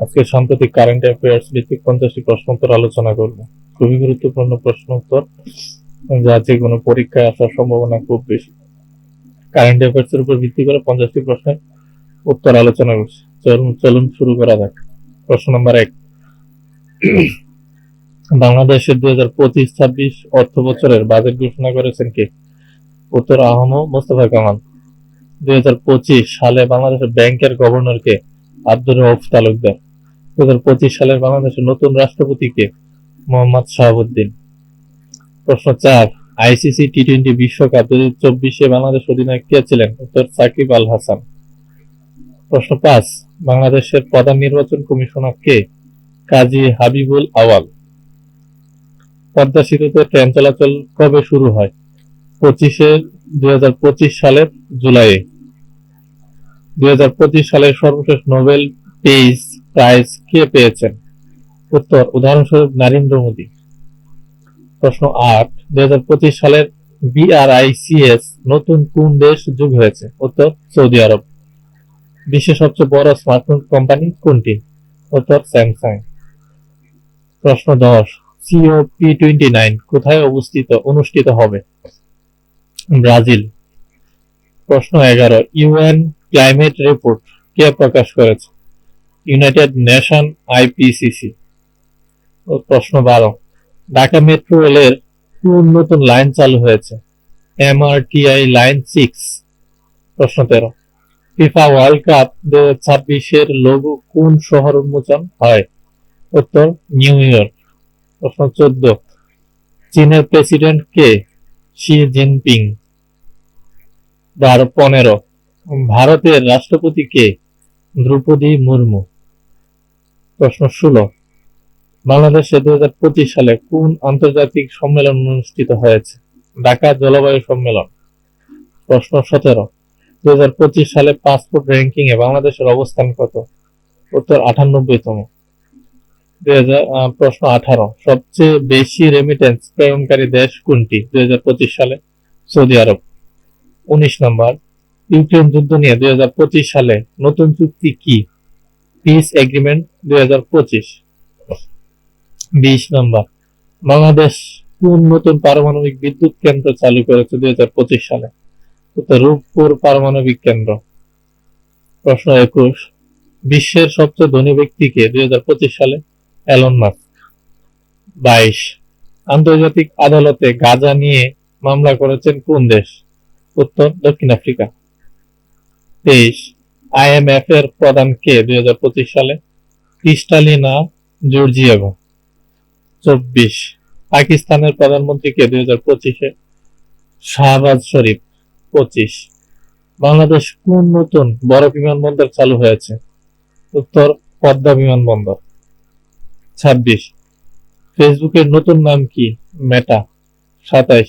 আজকে সাম্প্রতিক current affairs ভিত্তিক পঞ্চাশটি প্রশ্নোত্তর আলোচনা করব। খুবই গুরুত্বপূর্ণ প্রশ্নোত্তর যা যে কোনো পরীক্ষায় আসার সম্ভাবনা খুব বেশি। কারেন্ট অ্যাফেয়ার্স এর উপর ভিত্তি করে পঞ্চাশটি প্রশ্নের উত্তর আলোচনা করছি। চলুন চলুন শুরু করা যাক। প্রশ্ন নম্বর এক। বাংলাদেশের দুই হাজার পঁচিশ, ছাব্বিশ অর্থ বছরের বাজেট ঘোষণা করেছেন কে? উত্তর আহম মোস্তফা কামাল। দুই হাজার পঁচিশ সালে বাংলাদেশের ব্যাংকের গভর্নরকে আব্দুর রউফ তালুকদার। দু হাজার পঁচিশ সালের বাংলাদেশের নতুন রাষ্ট্রপতিকে মোহাম্মদ শাহাবুদ্দিন। প্রশ্ন চার, আইসিসি টি টোয়েন্টি বিশ্বকাপ দু হাজার চব্বিশে বাংলাদেশ অধিনায়ক কে ছিলেন? উত্তর, সাকিব আল হাসান। প্রশ্ন পাঁচ, বাংলাদেশের প্রধান নির্বাচন কমিশনার কে? কাজী হাবিবুল আওয়াল। পদ্মা সেতুতে ট্রেন চলাচল কবে শুরু হয়? পঁচিশে দুই হাজার পঁচিশ সালের জুলাইয়ে। দুই হাজার পঁচিশ সালের সর্বশেষ নোবেল পেইজ প্রাইজ কে পেয়েছেন? উত্তর, উদাহরণস্বরূপ নরেন্দ্র মোদী। প্রশ্ন আট, দুই হাজার পঁচিশ সালের বিআরআইসিএস নতুন কোন দেশ যোগ হয়েছে? উত্তর, সৌদি আরব। বিশ্বের সবচেয়ে বড় স্মার্টফোন কোম্পানি কোনটি? উত্তর, স্যামসাং। প্রশ্ন দশ, সিও পি টোয়েন্টি নাইন কোথায় অবস্থিত, অনুষ্ঠিত হবে? ব্রাজিল। প্রশ্ন এগারো, ইউএন ক্লাইমেট রিপোর্ট কে প্রকাশ করেছে? ইউনাইটেড নেশন আইপিসিসি প্রশ্ন বারো। ঢাকা মেট্রো রেলের নতুন লাইন চালু হয়েছে? MRT line six. প্রশ্ন তেরো। ফিফা ওয়ার্ল্ড কাপ দু হাজার ছাব্বিশের লোগো কোন শহর উন্মোচন হয়? উত্তর, নিউ ইয়র্ক। প্রশ্ন চোদ্দ। চীনের প্রেসিডেন্ট কে? Xi Jinping. বারো, পনেরো। ভারতের রাষ্ট্রপতি কে? দ্রৌপদী মুর্মু। প্রশ্ন ষোলো। বাংলাদেশে দু হাজার পঁচিশ সালে কোন আন্তর্জাতিক সম্মেলন অনুষ্ঠিত হয়েছে? ঢাকা জলবায়ু সম্মেলন। প্রশ্ন সতেরো। দু সালে পাসপোর্ট র্যাঙ্কিং এ বাংলাদেশের অবস্থান কত? উত্তর আটানব্বইতম। প্রশ্ন আঠারো। সবচেয়ে বেশি রেমিটেন্স প্রেরণকারী দেশ কোনটি? দুই হাজার পঁচিশ সালে সৌদি আরব। উনিশ নম্বর। ইউক্রেন যুদ্ধ নিয়ে দুই হাজার পঁচিশ সালে নতুন চুক্তি কি? পিস এগ্রিমেন্ট দুই হাজার পঁচিশ। বিশ নম্বর। বাংলাদেশ কোন নতুন পারমাণবিক বিদ্যুৎ কেন্দ্র চালু করেছে দুই হাজার পঁচিশ সালে? রূপপুর পারমাণবিক কেন্দ্র। প্রশ্ন একুশ। বিশ্বের সবচেয়ে ধনী ব্যক্তিকে দুই হাজার পঁচিশ সালে? এলন মাস্ক বাইশ। আন্তর্জাতিক আদালতে গাজা নিয়ে মামলা করেছেন কোন দেশ? উত্তর, দক্ষিণ আফ্রিকা। তেইশ। আইএমএফ এর প্রধান কে দুই সালে? ক্রিস্টালিনা জর্জিয়েভা চব্বিশ। পাকিস্তানের প্রধানমন্ত্রী কে দুই হাজার পঁচিশে? শাহবাজ শরীফ। পঁচিশ। বাংলাদেশ কোন নতুন বড় বিমানবন্দর চালু হয়েছে? উত্তর, পদ্মা বিমানবন্দর। ছাব্বিশ। ফেসবুকের নতুন নাম কি? মেটা। সাতাইশ।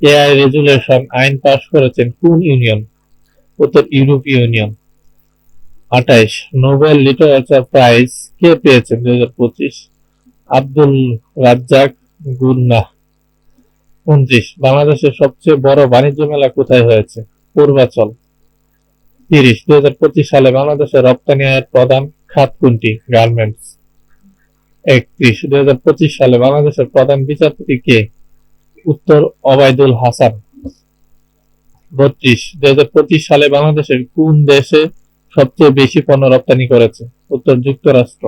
এআই রেজুলেশন আইন পাশ করেছেন কোন ইউনিয়ন? উত্তর, ইউরোপীয় ইউনিয়ন। আঠাইশ। নোবেল লিটারেচার প্রাইজ কে পেয়েছেন দুই হাজার পঁচিশ? আব্দুল রাজ্জাক গুন্না। উনত্রিশ। বাংলাদেশের সবচেয়ে বড় বাণিজ্য মেলা কোথায় হয়েছে? পূর্বাচল। তিরিশ। দুই হাজার পঁচিশ সালে বাংলাদেশের রপ্তানি আয়ের প্রধান খাত কোনটি? গার্মেন্টস। একত্রিশ। দুই হাজার পঁচিশ সালে বাংলাদেশের প্রধান বিচারপতি কে? উত্তর অবায়দুল হাসান। বত্রিশ। দুই হাজার পঁচিশ সালে বাংলাদেশের কোন দেশে সবচেয়ে বেশি পণ্য রপ্তানি করেছে উত্তর যুক্তরাষ্ট্র।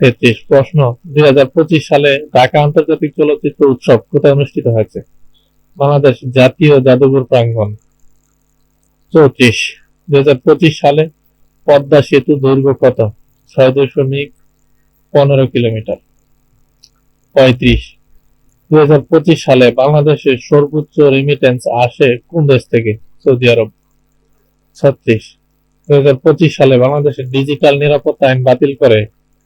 তেত্রিশ প্রশ্ন, দুই হাজার পঁচিশ সালে ঢাকা আন্তর্জাতিক চলচ্চিত্র উৎসব কোথায় অনুষ্ঠিত হয়েছে? বাংলাদেশ জাতীয় জাদুঘর প্রাঙ্গণ। চৌত্রিশ, দুই সালে পদ্মা সেতু দৈর্ঘ্য কত? ছয় দশমিক পনেরো কিলোমিটার। পঁয়ত্রিশ, দুই হাজার পঁচিশ সালে বাংলাদেশের সর্বোচ্চ রেমিটেন্স আসে কোন দেশ থেকে? সৌদি আরব। ছত্রিশ পঁচিশ সালে বাংলাদেশের ডিজিটাল নিরাপত্তা আইন বাতিল করে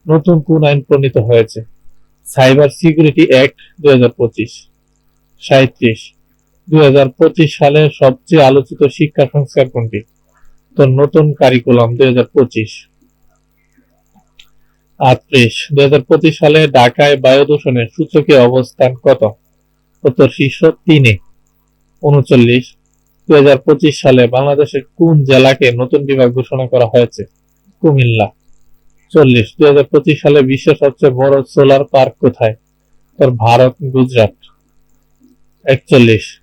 নতুন কোন আইন প্রণীত হয়েছে? সাইবার সিকিউরিটি অ্যাক্ট দুই হাজার পঁচিশ সাঁত্রিশ দুই সালের সবচেয়ে আলোচিত শিক্ষা সংস্কার কোনটি? তো নতুন কারিকুলাম দুই হাজার পঁচিশ। আটত্রিশ, দুই সালে ঢাকায় বায়ু দূষণের সূচকে অবস্থান কত? উত্তর শীর্ষ তিনে, উনচল্লিশ দুই হাজার পঁচিশ সালে বাংলাদেশের কোন জেলাকে নতুন বিভাগ ঘোষণা করা হয়েছে? কুমিল্লা। চল্লিশ। দুই সালে বিশ্বের সবচেয়ে বড় সোলার পার্ক কোথায়? তোর ভারত, গুজরাট। একচল্লিশ।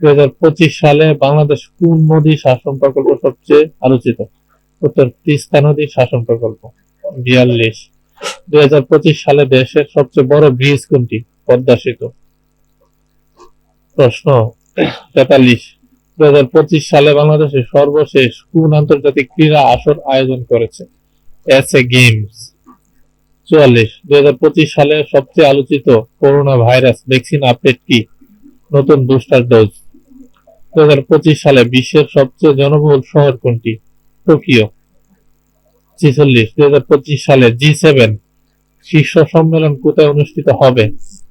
দুই সালে বাংলাদেশ কোন নদী শাসন প্রকল্প সবচেয়ে আলোচিত? উত্তর, তিস্তা নদী শাসন প্রকল্প। বিয়াল্লিশ। দুই সালে দেশের সবচেয়ে বড় ব্রিজ কোনটি? পদ্মা সেতু। প্রশ্ন তেতাল্লিশ। দুই হাজার পঁচিশ সালে বাংলাদেশের সর্বশেষ কোন আন্তর্জাতিক ক্রীড়া আসর আয়োজন করেছে? S A games. চুয়াল্লিশ। দুই সালে সবচেয়ে আলোচিত করোনা ভাইরাস ভ্যাকসিন আপডেট কি? নতুন বুস্টার ডোজ। দুই হাজার পঁচিশ সালে বিশ্বের সবচেয়ে জনবহুল শহর কোনটি? টোকিও। ছেচল্লিশ। দুই সালে জি সেভেন শীর্ষ সম্মেলন কোথায় অনুষ্ঠিত হবে?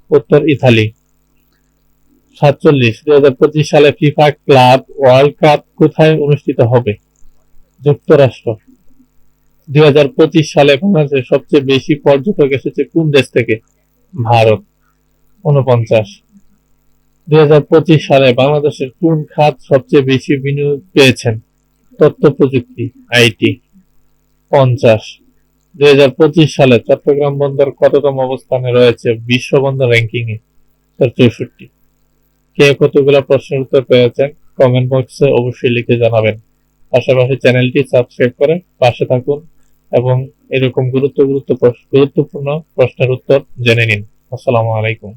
উত্তর ইতালি। সাতচল্লিশ দুই হাজার পঁচিশ সালে ফিফা ক্লাব ওয়ার্ল্ড কাপ কোথায় অনুষ্ঠিত হবে? যুক্তরাষ্ট্র। দুই হাজার পঁচিশ সালে বাংলাদেশের সবচেয়ে বেশি পর্যটক এসেছে কোন দেশ থেকে? ভারত। উনপঞ্চাশ দুই হাজার পঁচিশ সালে বাংলাদেশের কোন খাত সবচেয়ে বেশি বিনিয়োগ পেয়েছেন? তথ্য প্রযুক্তি, আইটি। পঞ্চাশ। দুই হাজার পঁচিশ সালে চট্টগ্রাম বন্দর কততম অবস্থানে রয়েছে? বিশ্ব বন্দর র্যাঙ্কিং এ তার চৌষট্টি। কে কতগুলো প্রশ্নের উত্তর পেয়েছেন কমেন্ট বক্সে অবশ্যই লিখে জানাবেন। পাশাপাশি চ্যানেলটি সাবস্ক্রাইব করে পাশে থাকুন এবং এরকম গুরুত্ব গুরুত্ব গুরুত্বপূর্ণ প্রশ্নের উত্তর জেনে নিন। আসসালামু আলাইকুম।